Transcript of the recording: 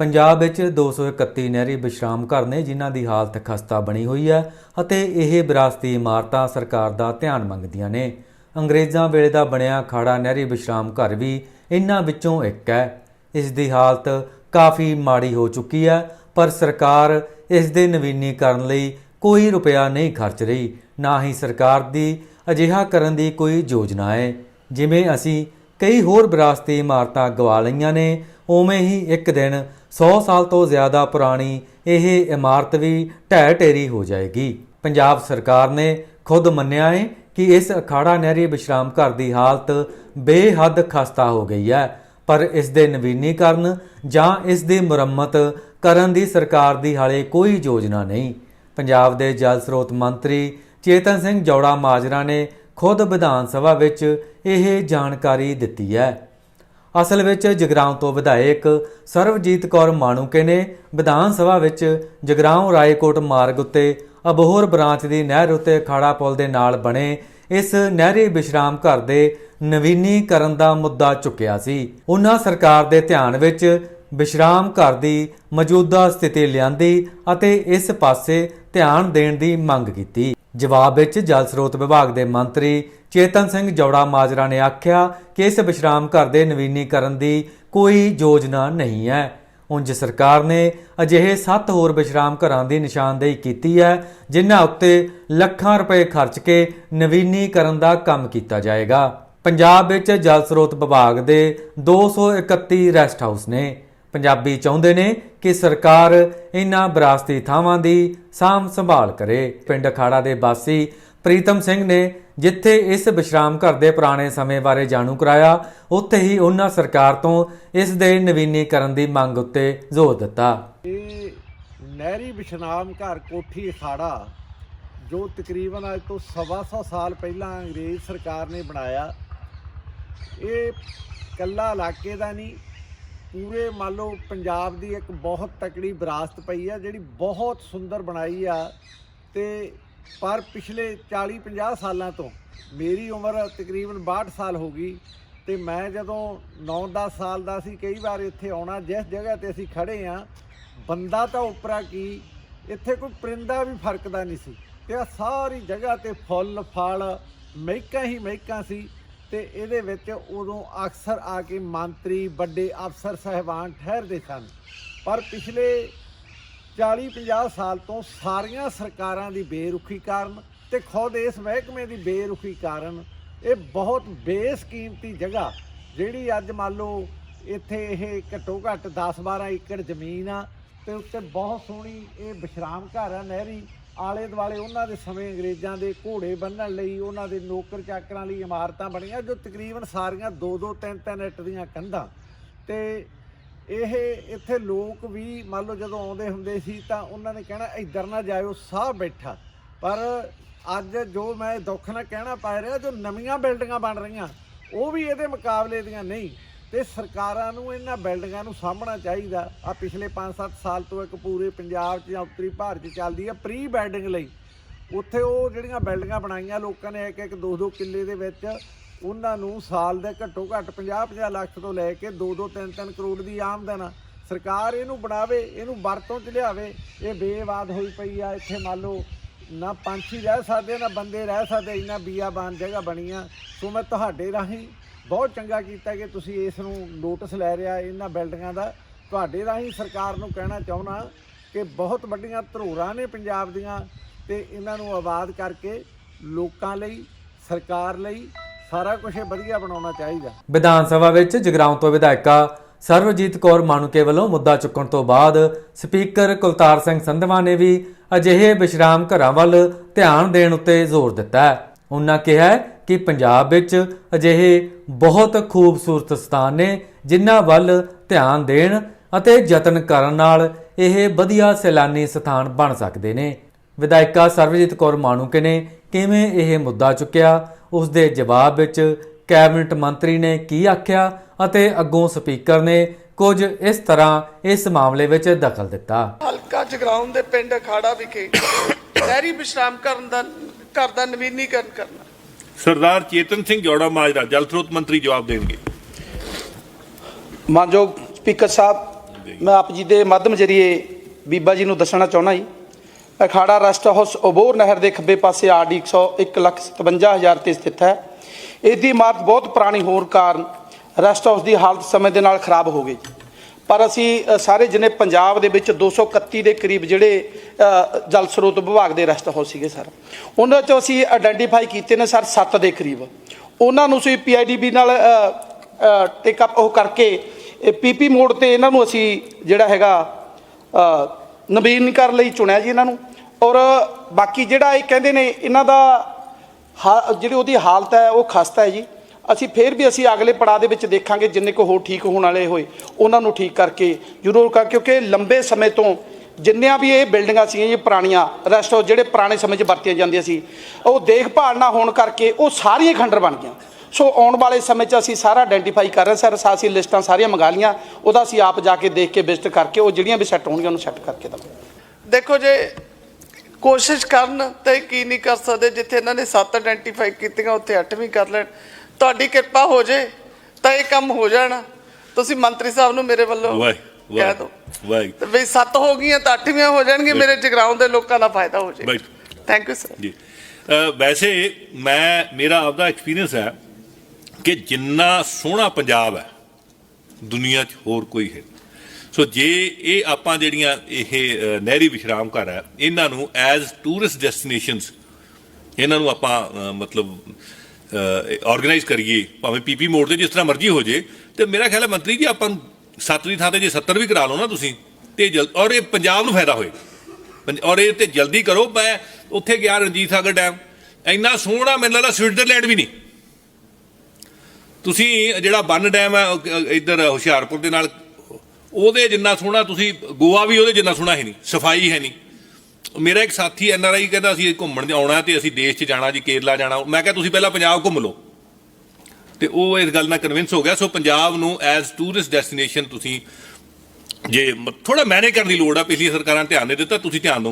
ਪੰਜਾਬ ਵਿੱਚ 231 ਨਹਿਰੀ ਵਿਸ਼ਰਾਮ ਘਰ ਨੇ, ਜਿਨ੍ਹਾਂ ਦੀ ਹਾਲਤ ਖਸਤਾ ਬਣੀ ਹੋਈ ਹੈ ਅਤੇ ਇਹ ਵਿਰਾਸਤੀ ਇਮਾਰਤਾਂ ਸਰਕਾਰ ਦਾ ਧਿਆਨ ਮੰਗਦੀਆਂ ਨੇ। ਅੰਗਰੇਜ਼ਾਂ ਵੇਲੇ ਦਾ ਬਣਿਆ ਖਾੜਾ ਨਹਿਰੀ ਵਿਸ਼ਰਾਮ ਘਰ ਵੀ ਇਹਨਾਂ ਵਿੱਚੋਂ ਇੱਕ ਹੈ। ਇਸ ਦੀ ਹਾਲਤ ਕਾਫੀ ਮਾੜੀ ਹੋ ਚੁੱਕੀ ਹੈ, ਪਰ ਸਰਕਾਰ ਇਸ ਦੇ ਨਵੀਨੀਕਰਨ ਲਈ ਕੋਈ ਰੁਪਇਆ ਨਹੀਂ ਖਰਚ ਰਹੀ, ਨਾ ਹੀ ਸਰਕਾਰ ਦੀ ਅਜਿਹਾ ਕਰਨ ਦੀ ਕੋਈ ਯੋਜਨਾ ਹੈ। ਜਿਵੇਂ ਅਸੀਂ ਕਈ ਹੋਰ ਵਿਰਾਸਤੀ ਇਮਾਰਤਾਂ ਗਵਾ ਲਈਆਂ ਨੇ ਉਵੇਂ ਹੀ ਇੱਕ ਦਿਨ 100 ਸਾਲ ਤੋਂ ਜ਼ਿਆਦਾ ਪੁਰਾਣੀ ਇਹ ਇਮਾਰਤ ਵੀ ਢਹਿ ਢੇਰੀ ਹੋ ਜਾਏਗੀ। ਪੰਜਾਬ ਸਰਕਾਰ ਨੇ ਖੁਦ ਮੰਨਿਆ ਹੈ ਕਿ ਇਸ ਅਖਾੜਾ ਨਹਿਰੀ ਵਿਸ਼ਰਾਮ ਘਰ ਦੀ ਹਾਲਤ ਬੇਹੱਦ ਖਸਤਾ ਹੋ ਗਈ ਹੈ, ਪਰ ਇਸ ਦੇ ਨਵੀਨੀਕਰਨ ਜਾਂ ਇਸ ਦੀ ਮੁਰੰਮਤ ਕਰਨ ਦੀ ਸਰਕਾਰ ਦੀ ਹਾਲੇ ਕੋਈ ਯੋਜਨਾ ਨਹੀਂ। ਪੰਜਾਬ ਦੇ ਜਲ ਸਰੋਤ ਮੰਤਰੀ ਚੇਤਨ ਸਿੰਘ ਜੌੜਾ ਮਾਜਰਾ ਨੇ ਖੁਦ ਵਿਧਾਨ ਸਭਾ ਵਿੱਚ ਇਹ ਜਾਣਕਾਰੀ ਦਿੱਤੀ ਹੈ। ਅਸਲ ਵਿੱਚ ਜਗਰਾਉਂ ਤੋਂ ਵਿਧਾਇਕ ਸਰਵਜੀਤ ਕੌਰ ਮਾਣੂਕੇ ਨੇ ਵਿਧਾਨ ਸਭਾ ਵਿੱਚ ਜਗਰਾਉਂ ਰਾਏਕੋਟ ਮਾਰਗ ਉੱਤੇ ਅਬੋਹਰ ਬ੍ਰਾਂਚ ਦੀ ਨਹਿਰ ਉੱਤੇ ਖਾੜਾ ਪੁਲ ਦੇ ਨਾਲ ਬਣੇ ਇਸ ਨਹਿਰੀ ਵਿਸ਼ਰਾਮ ਘਰ ਦੇ ਨਵੀਨੀਕਰਨ ਦਾ ਮੁੱਦਾ ਚੁੱਕਿਆ ਸੀ। ਉਹਨਾਂ ਸਰਕਾਰ ਦੇ ਧਿਆਨ ਵਿੱਚ ਵਿਸ਼ਰਾਮ ਘਰ ਦੀ ਮੌਜੂਦਾ ਸਥਿਤੀ ਲਿਆਂਦੀ ਅਤੇ ਇਸ ਪਾਸੇ ਧਿਆਨ ਦੇਣ ਦੀ ਮੰਗ ਕੀਤੀ। ਜਵਾਬ ਵਿੱਚ ਜਲ ਸਰੋਤ ਵਿਭਾਗ ਦੇ ਮੰਤਰੀ ਚੇਤਨ ਸਿੰਘ ਜੌੜਾ ਮਾਜਰਾ ਨੇ ਆਖਿਆ ਕਿ ਇਸ ਵਿਸ਼ਰਾਮ ਘਰ ਦੇ ਨਵੀਨੀਕਰਨ ਦੀ ਕੋਈ ਯੋਜਨਾ ਨਹੀਂ ਹੈ। ਉਂਝ ਸਰਕਾਰ ਨੇ ਅਜਿਹੇ 7 ਹੋਰ ਵਿਸ਼ਰਾਮ ਘਰਾਂ ਦੀ ਨਿਸ਼ਾਨਦੇਹੀ ਕੀਤੀ ਹੈ, ਜਿਨ੍ਹਾਂ ਉੱਤੇ ਲੱਖਾਂ ਰੁਪਏ ਖਰਚ ਕੇ ਨਵੀਨੀਕਰਨ ਦਾ ਕੰਮ ਕੀਤਾ ਜਾਏਗਾ। ਪੰਜਾਬ ਵਿੱਚ ਜਲ ਸਰੋਤ ਵਿਭਾਗ ਦੇ 231 ਰੈਸਟ ਹਾਊਸ ਨੇ। ਪੰਜਾਬੀ ਚਾਹੁੰਦੇ ਨੇ ਕਿ ਸਰਕਾਰ ਇਹਨਾਂ ਵਿਰਾਸਤੀ ਥਾਵਾਂ ਦੀ ਸਾਂਭ ਸੰਭਾਲ ਕਰੇ। ਪਿੰਡ ਅਖਾੜਾ ਦੇ ਵਾਸੀ ਪ੍ਰੀਤਮ ਸਿੰਘ ਨੇ ਜਿੱਥੇ ਇਸ ਵਿਸ਼ਰਾਮ ਘਰ ਦੇ ਪੁਰਾਣੇ ਸਮੇਂ ਬਾਰੇ ਜਾਣੂ ਕਰਾਇਆ, ਉੱਥੇ ਹੀ ਉਹਨਾਂ ਸਰਕਾਰ ਤੋਂ ਇਸ ਦੇ ਨਵੀਨੀਕਰਨ ਦੀ ਮੰਗ ਉੱਤੇ ਜ਼ੋਰ ਦਿੱਤਾ। ਇਹ ਨਹਿਰੀ ਵਿਸ਼ਰਾਮ ਘਰ ਕੋਠੀ ਅਖਾੜਾ, ਜੋ ਤਕਰੀਬਨ ਅੱਜ ਤੋਂ ਸਵਾ ਸੌ ਸਾਲ ਪਹਿਲਾਂ ਅੰਗਰੇਜ਼ ਸਰਕਾਰ ਨੇ ਬਣਾਇਆ, ਇਹ ਕੱਲਾ ਇਲਾਕੇ ਦਾ ਨਹੀਂ ਪੂਰੇ ਮੰਨ ਲਓ ਪੰਜਾਬ ਦੀ ਇੱਕ ਬਹੁਤ ਤਕੜੀ ਵਿਰਾਸਤ ਪਈ ਆ, ਜਿਹੜੀ ਬਹੁਤ ਸੁੰਦਰ ਬਣਾਈ ਆ ਤੇ ਪਰ ਪਿਛਲੇ 40 50 ਸਾਲਾਂ ਤੋਂ ਮੇਰੀ ਉਮਰ ਤਕਰੀਬਨ 62 ਸਾਲ ਹੋ ਗਈ ਤੇ ਮੈਂ ਜਦੋਂ 9-10 ਸਾਲ ਦਾ ਸੀ, ਕਈ ਵਾਰ ਇੱਥੇ ਆਉਣਾ, ਜਿਸ ਜਗ੍ਹਾ ਤੇ ਅਸੀਂ ਖੜੇ ਆ, ਬੰਦਾ ਤਾਂ ਉਪਰਾ ਕੀ, ਇੱਥੇ ਕੋਈ ਪਰਿੰਦਾ ਵੀ ਫਰਕਦਾ ਨਹੀਂ ਸੀ ਤੇ ਆ ਸਾਰੀ ਜਗ੍ਹਾ ਤੇ ਫੁੱਲ, ਫਲ, ਮਹਿਕਾਂ ਹੀ ਮਹਿਕਾਂ ਸੀ। ਤੇ ਇਹਦੇ ਵਿੱਚ ਉਦੋਂ ਅਕਸਰ ਆ ਕੇ ਮੰਤਰੀ, ਵੱਡੇ ਅਫਸਰ, ਸਹਿਬਾਨ ਠਹਿਰਦੇ ਸਨ। ਪਰ ਪਿਛਲੇ 40-50 ਸਾਲ ਤੋਂ ਸਾਰੀਆਂ ਸਰਕਾਰਾਂ ਦੀ ਬੇਰੁਖੀ ਕਾਰਨ ਤੇ ਖੁਦ ਇਸ ਮਹਿਕਮੇ ਦੀ ਬੇਰੁਖੀ ਕਾਰਨ ਇਹ ਬਹੁਤ ਬੇਸਕੀਮਤੀ ਜਗ੍ਹਾ, ਜਿਹੜੀ ਅੱਜ ਮੰਨ ਲਓ ਇੱਥੇ ਇਹ ਘੱਟੋ ਘੱਟ 10-12 ਏਕੜ ਜ਼ਮੀਨ ਆ ਤੇ ਉੱਤੇ ਬਹੁਤ ਸੋਹਣੀ ਇਹ ਵਿਸ਼ਰਾਮ ਘਰ ਆ ਨਹਿਰੀ ਆਲੇ ਦੁਆਲੇ ਉਹਨਾਂ ਦੇ ਸਮੇਂ ਅੰਗਰੇਜ਼ਾਂ ਦੇ ਘੋੜੇ ਬੰਨਣ ਲਈ ਉਹਨਾਂ ਦੇ ਨੌਕਰ ਚਾਕਰਾਂ ਲਈ ਇਮਾਰਤਾਂ ਬਣੀਆਂ ਜੋ ਤਕਰੀਬਨ ਸਾਰੀਆਂ 2-2 3-3 ਇੱਟ ਦੀਆਂ ਕੰਧਾਂ। ਤੇ ਇਹ ਇੱਥੇ ਲੋਕ ਵੀ ਮੰਨ ਲਓ ਜਦੋਂ ਆਉਂਦੇ ਹੁੰਦੇ ਸੀ ਤਾਂ ਉਹਨਾਂ ਨੇ ਕਹਿਣਾ, ਇੱਧਰ ਨਾ ਜਾਇਓ, ਸਾਹ ਬੈਠਾ। ਪਰ ਅੱਜ ਜੋ ਮੈਂ ਦੁੱਖ ਨਾਲ ਕਹਿਣਾ ਪੈ ਰਿਹਾ, ਜੋ ਨਵੀਆਂ ਬਿਲਡਿੰਗਾਂ ਬਣ ਰਹੀਆਂ, ਉਹ ਵੀ ਇਹਦੇ ਮੁਕਾਬਲੇ ਦੀਆਂ ਨਹੀਂ। ਤੇ ਸਰਕਾਰਾਂ ਨੂੰ ਇਹਨਾਂ ਬਿਲਡਿੰਗਾਂ ਨੂੰ ਸਾਂਭਣਾ ਚਾਹੀਦਾ। ਆ ਪਿਛਲੇ 5-7 ਸਾਲ ਤੋਂ ਇੱਕ ਪੂਰੇ ਪੰਜਾਬ 'ਚ ਜਾਂ ਉੱਤਰੀ ਭਾਰਤ 'ਚ ਚੱਲਦੀ ਆ ਪ੍ਰੀ ਬਿਲਡਿੰਗ ਲਈ। ਉੱਥੇ ਉਹ ਜਿਹੜੀਆਂ ਬਿਲਡਿੰਗਾਂ ਬਣਾਈਆਂ ਲੋਕਾਂ ਨੇ ਇੱਕ ਇੱਕ ਦੋ ਦੋ ਕਿੱਲੇ ਦੇ ਵਿੱਚ, ਉਹਨਾਂ ਨੂੰ ਸਾਲ ਦੇ ਘੱਟੋ ਘੱਟ 50-50 ਲੱਖ ਤੋਂ ਲੈ ਕੇ 2-2 3-3 ਕਰੋੜ ਦੀ ਆਮਦਨ ਆ। ਸਰਕਾਰ ਇਹਨੂੰ ਬਣਾਵੇ, ਇਹਨੂੰ ਵਰਤੋਂ 'ਚ ਲਿਆਵੇ, ਇਹ ਬੇਵਾਦ ਹੋਈ ਪਈ ਆ। ਇੱਥੇ ਮੰਨ ਲਓ, ਨਾ ਪੰਛੀ ਰਹਿ ਸਕਦੇ, ਨਾ ਬੰਦੇ ਰਹਿ ਸਕਦੇ, ਇੰਨਾ ਬੀਆਬਾਨ ਜਗ੍ਹਾ ਬਣੀ ਆ ਸੋ ਮੈਂ ਤੁਹਾਡੇ ਰਾਹੀਂ ਬਹੁਤ ਚੰਗਾ ਕੀਤਾ ਕਿ ਤੁਸੀਂ ਇਸ ਨੂੰ ਨੋਟਿਸ ਲੈ ਰਿਹਾ ਇਹਨਾਂ ਬਿਲਡਿੰਗਾਂ ਦਾ। ਤੁਹਾਡੇ ਰਾਹੀਂ ਸਰਕਾਰ ਨੂੰ ਕਹਿਣਾ ਚਾਹੁੰਦਾ ਕਿ ਬਹੁਤ ਵੱਡੀਆਂ ਧਰੋਰਾਂ ਨੇ ਪੰਜਾਬ ਦੀਆਂ ਤੇ ਇਹਨਾਂ ਨੂੰ ਆਬਾਦ ਕਰਕੇ ਲੋਕਾਂ ਲਈ, ਸਰਕਾਰ ਲਈ ਸਾਰਾ ਕੁਝ ਵਧੀਆ ਬਣਾਉਣਾ ਚਾਹੀਦਾ। ਵਿਧਾਨ ਸਭਾ ਵਿੱਚ ਜਗਰਾਉਂ ਤੋਂ ਵਿਧਾਇਕਾ ਸਰਵਜੀਤ ਕੌਰ ਮਾਣੂਕੇ ਵੱਲੋਂ ਮੁੱਦਾ ਚੁੱਕਣ ਤੋਂ ਬਾਅਦ ਸਪੀਕਰ ਕੁਲਤਾਰ ਸਿੰਘ ਸੰਧਵਾ ਨੇ ਵੀ ਅਜਿਹੇ ਵਿਸ਼ਰਾਮ ਘਰਾਂ ਵੱਲ ਧਿਆਨ ਦੇਣ ਉੱਤੇ ਜ਼ੋਰ ਦਿੱਤਾ ਹੈ। ਉਹਨਾਂ ਕਿਹਾ ਕਿ ਪੰਜਾਬ ਵਿੱਚ ਅਜਿਹੇ ਬਹੁਤ ਖੂਬਸੂਰਤ ਸਥਾਨ ਨੇ, ਜਿਨ੍ਹਾਂ ਵੱਲ ਧਿਆਨ ਦੇਣ ਅਤੇ ਯਤਨ ਕਰਨ ਨਾਲ ਇਹ ਵਧੀਆ ਸੈਲਾਨੀ ਸਥਾਨ ਬਣ ਸਕਦੇ ਨੇ। ਵਿਧਾਇਕਾ ਸਰਵਜੀਤ ਕੌਰ ਮਾਣੂਕੇ ਨੇ ਕਿਵੇਂ ਇਹ ਮੁੱਦਾ ਚੁੱਕਿਆ? ਉਸ ਦੇ ਜਵਾਬ ਵਿੱਚ ਕੈਬਨਿਟ ਮੰਤਰੀ ਨੇ ਕੀ ਆਖਿਆ ਅਤੇ ਅੱਗੋਂ ਸਪੀਕਰ ਨੇ ਕੁਝ ਇਸ ਤਰ੍ਹਾਂ ਇਸ ਮਾਮਲੇ ਵਿੱਚ ਦਖਲ ਦਿੱਤਾ। ਹਲਕਾ ਜਗਰਾਉਂ ਦੇ ਪਿੰਡ ਅਖਾੜਾ ਵਿਖੇ ਨਹਿਰੀ ਵਿਸ਼ਰਾਮ ਕਰਨ ਦਾ, ਘਰ ਦਾ ਨਵੀਨੀਕਰਨ ਕਰਨਾ। ਸਰਦਾਰ ਚੇਤਨ ਸਿੰਘ ਜੋੜਾ ਮਾਜਰਾ ਜਲ ਸਰੋਤ ਮੰਤਰੀ ਜਵਾਬ ਦੇਣਗੇ। ਮਾਨਯੋਗ ਸਪੀਕਰ ਸਾਹਿਬ ਮੈਂ ਆਪ ਜੀ ਦੇ ਮਾਧਮ ਜਰੀਏ ਬੀਬਾ ਜੀ ਨੂੰ ਦੱਸਣਾ ਚਾਹੁੰਦਾ ਜੀ। ਅਖਾੜਾ ਰੈਸਟ ਹਾਊਸ ਅਬੋਰ ਨਹਿਰ ਦੇ ਖੱਬੇ ਪਾਸੇ ਆਰਡੀ 101,57,000 ਤੇ ਸਥਿਤ ਹੈ। ਇਹਦੀ ਇਮਾਰਤ ਬਹੁਤ ਪੁਰਾਣੀ ਹੋਣ ਕਾਰਨ ਰੈਸਟ ਹਾਊਸ ਦੀ ਹਾਲਤ ਸਮੇਂ ਦੇ ਨਾਲ ਖਰਾਬ ਹੋ ਗਈ। ਪਰ ਅਸੀਂ ਸਾਰੇ ਜਿਨੇ ਪੰਜਾਬ ਦੇ ਵਿੱਚ 231 ਦੇ ਕਰੀਬ ਜਿਹੜੇ ਜਲ ਸਰੋਤ ਵਿਭਾਗ ਦੇ ਰੈਸਟ ਹਾਊਸ ਸੀਗੇ ਸਰ। ਉਹਨਾਂ ਚੋਂ ਅਸੀਂ ਆਇਡੈਂਟੀਫਾਈ ਕੀਤੇ ਨੇ ਸਰ 7 ਦੇ ਕਰੀਬ। ਉਹਨਾਂ ਨੂੰ ਅਸੀਂ ਪੀਆਈਡੀਬੀ ਨਾਲ ਟੇਕ ਅਪ ਉਹ ਕਰਕੇ ਪੀਪੀ ਮੋਡ ਤੇ ਇਹਨਾਂ ਨੂੰ ਅਸੀਂ ਜਿਹੜਾ ਹੈਗਾ ਅ, ਨਵੀਨੀਕਰਨ ਲਈ ਚੁਣਿਆ ਜੀ ਇਹਨਾਂ ਨੂੰ। ਔਰ ਬਾਕੀ ਜਿਹੜਾ ਇਹ ਕਹਿੰਦੇ ਨੇ ਇਹਨਾਂ ਦਾ ਹਾ- ਜਿਹੜੀ ਉਹਦੀ ਹਾਲਤ ਹੈ ਉਹ ਖਸਤਾ ਹੈ ਜੀ। ਅਸੀਂ ਫੇਰ ਵੀ ਅਸੀਂ ਅਗਲੇ ਪੜਾਅ ਦੇ ਵਿੱਚ ਦੇਖਾਂਗੇ ਜਿੰਨੇ ਕੋ ਹੋਰ ਠੀਕ ਹੋਣ ਵਾਲੇ ਹੋਏ, ਉਹਨਾਂ ਨੂੰ ਠੀਕ ਕਰਕੇ ਜ਼ਰੂਰ ਕਰ, ਕਿਉਂਕਿ ਲੰਬੇ ਸਮੇਂ ਤੋਂ ਜਿੰਨੀਆਂ ਵੀ ਇਹ ਬਿਲਡਿੰਗਾਂ ਸੀਗੀਆਂ ਜੀ ਪੁਰਾਣੀਆਂ ਰੈਸਟ ਹਾਊਸ ਜਿਹੜੇ ਪੁਰਾਣੇ ਸਮੇਂ 'ਚ ਵਰਤੀਆਂ ਜਾਂਦੀਆਂ ਸੀ, ਉਹ ਦੇਖਭਾਲ ਨਾ ਹੋਣ ਕਰਕੇ ਉਹ ਸਾਰੀਆਂ ਖੰਡਰ ਬਣ ਗਈਆਂ। ਸੋ ਆਉਣ ਵਾਲੇ ਸਮੇਂ 'ਚ ਅਸੀਂ ਸਾਰਾ ਆਇਡੈਂਟੀਫਾਈ ਕਰ ਰਹੇ ਸਰ, ਅਸੀਂ ਲਿਸਟਾਂ ਸਾਰੀਆਂ ਮੰਗਾ ਲੀਆਂ ਉਹਦਾ ਅਸੀਂ ਆਪ ਜਾ ਕੇ ਦੇਖ ਕੇ ਵਿਜ਼ਿਟ ਕਰਕੇ ਉਹ ਜਿਹੜੀਆਂ ਵੀ ਸੈੱਟ ਹੋਣਗੀਆਂ, ਉਹਨੂੰ ਸੈੱਟ ਕਰਕੇ ਦਵਾਂਗੇ। ਦੇਖੋ ਜੇ ਕੋਸ਼ਿਸ਼ ਕਰਨ ਤੇ ਕੀ ਨਹੀਂ ਕਰ ਸਕਦੇ, ਜਿੱਥੇ ਇਹਨਾਂ ਨੇ ਸੱਤ ਆਇਡੈਂਟੀਫਾਈ ਕੀਤੀਆਂ, ਉੱਥੇ ਅੱਠ ਕਰ ਲੈਣ। ਤੁਹਾਡੀ ਕਿਰਪਾ ਹੋ ਜੇ ਤਾਂ ਇਹ ਕੰਮ ਹੋ ਜਾਣਾ। ਤੁਸੀਂ ਮੰਤਰੀ ਸਾਹਿਬ ਨੂੰ ਮੇਰੇ ਵੱਲੋਂ ਕਹਿ ਦਿਓ। ਵਾਹ ਤੇ ਵੀ ਸੱਤ ਹੋ ਗਈਆਂ ਤਾਂ ਅੱਠਵੀਆਂ ਹੋ ਜਾਣਗੀਆਂ ਮੇਰੇ ਜਗਰਾਉਂ ਦੇ ਲੋਕਾਂ ਦਾ ਫਾਇਦਾ ਹੋ Right. ਥੈਂਕ ਯੂ ਸਰ ਜੀ। ਵੈਸੇ ਮੈਂ ਮੇਰਾ ਆਪਦਾ ਐਕਸਪੀਰੀਅੰਸ ਹੈ ਕਿ ਜਿੰਨਾ ਸੋਹਣਾ ਪੰਜਾਬ ਹੈ ਦੁਨੀਆ 'ਚ ਹੋਰ ਕੋਈ ਹੈ। ਸੋ ਜੇ ਇਹ ਆਪਾਂ ਜਿਹੜੀਆਂ ਇਹ ਨਹਿਰੀ ਵਿਸ਼ਰਾਮ ਘਰ ਹੈ ਇਹਨਾਂ ਨੂੰ ਐਜ਼ ਟੂਰਿਸਟ ਡੈਸਟੀਨੇਸ਼ਨਸ ਇਹਨਾਂ ਨੂੰ ਆਪਾਂ ਮਤਲਬ ਆਰਗੇਨਾਈਜ਼ ਕਰੀਏ, ਭਾਵੇਂ ਪੀਪੀ ਮੋੜ ਤੇ ਜਿਸ ਤਰ੍ਹਾਂ ਮਰਜ਼ੀ ਹੋ ਜੇ, ਤੇ ਮੇਰਾ ਖਿਆਲ ਹੈ ਮੰਤਰੀ ਜੀ, ਆਪਾਂ ਸੱਤਵੀਂ ਥਾਂ ਤੇ ਜੇ 70 ਵੀ ਕਰਾ ਲਓ ਨਾ ਤੁਸੀਂ, ਤੇ ਜਲ, ਔਰ ਇਹ ਪੰਜਾਬ ਨੂੰ ਫਾਇਦਾ ਹੋਏ। ਪੰਜ- ਔਰ ਇਹ ਤੇ ਜਲਦੀ ਕਰੋ, ਮੈਂ ਉੱਥੇ ਗਿਆ ਰਣਜੀਤ ਸਾਗਰ ਡੈਮ, ਇੰਨਾ ਸੋਹਣਾ ਮੈਨੂੰ ਲੱਗਦਾ ਸਵਿਟਜ਼ਰਲੈਂਡ ਵੀ ਨਹੀਂ। ਤੁਸੀਂ ਜਿਹੜਾ ਬੰਨ ਡੈਮ ਹੈ ਇੱਧਰ ਹੁਸ਼ਿਆਰਪੁਰ ਦੇ ਨਾਲ, ਉਹਦੇ ਜਿੰਨਾ ਸੋਹਣਾ, ਤੁਸੀਂ ਗੋਆ ਵੀ ਉਹਦੇ ਜਿੰਨਾ ਸੋਹਣਾ ਹੈ ਨਹੀਂ, ਸਫ਼ਾਈ ਹੈ ਨਹੀਂ। ਮੇਰਾ ਇੱਕ ਸਾਥੀ ਐਨ ਆਰ ਆਈ ਕਹਿੰਦਾ ਅਸੀਂ ਘੁੰਮਣ ਆਉਣਾ ਤੇ ਅਸੀਂ ਦੇਸ਼ 'ਚ ਜਾਣਾ ਜੀ, ਕੇਰਲਾ ਜਾਣਾ। ਮੈਂ ਕਿਹਾ, ਤੁਸੀਂ ਪਹਿਲਾਂ ਪੰਜਾਬ ਘੁੰਮ ਲਓ। ਤੇ ਉਹ ਇਸ ਗੱਲ ਨਾਲ ਕਨਵਿੰਸ ਹੋ ਗਿਆ। ਸੋ ਪੰਜਾਬ ਨੂੰ ਐਜ਼ ਟੂਰਿਸਟ ਡੈਸਟੀਨੇਸ਼ਨ ਤੁਸੀਂ ਜੇ ਥੋੜਾ ਮੈਨੇਜ ਕਰਨ ਦੀ ਲੋੜ ਆ ਪਿਛਲੀ ਸਰਕਾਰਾਂ ਨੇ ਧਿਆਨ ਨਹੀਂ ਦਿੱਤਾ, ਤੁਸੀਂ ਧਿਆਨ ਦਿਓਗੇ।